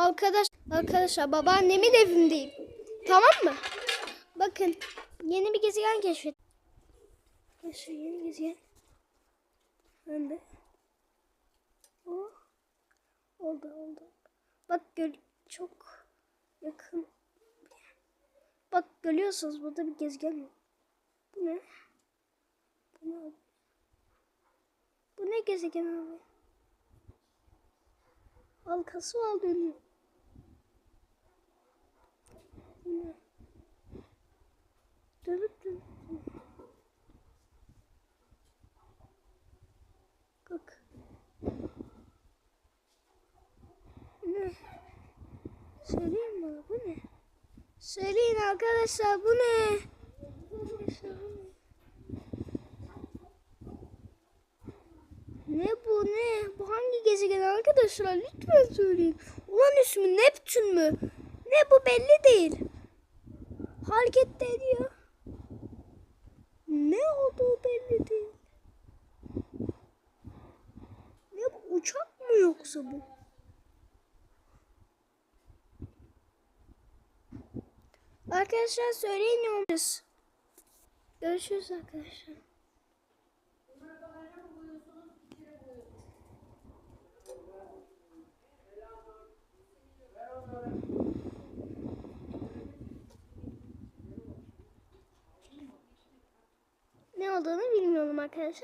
Arkadaş, arkadaşlar babaannemin evindeyim. Tamam mı? Bakın yeni bir gezegen keşfettim. Arkadaşlar yeni gezegen. Ben de. Oh. Oldu oldu. Bak gör çok yakın. Bak görüyorsunuz burada bir gezegen var. Bu ne? Bu ne abi? Bu ne gezegen abi? Halkası var dönüyor. Bu ne? Dönüp dönüp. dönüyor. Bak. Bu ne? Söyleyeyim mi? Bu ne? Söyleyin arkadaşlar bu ne? Ne bu ne? Bu hangi gezegen arkadaşlar? Lütfen söyleyin. Ulan ismi Neptün mü? Ne bu belli değil. Hareket de ediyor. Ne olduğu belli değil. Ne bu uçak mı yoksa bu? Arkadaşlar söyleyin ne olacağız. Görüşürüz arkadaşlar. Ne olduğunu bilmiyorum arkadaşlar.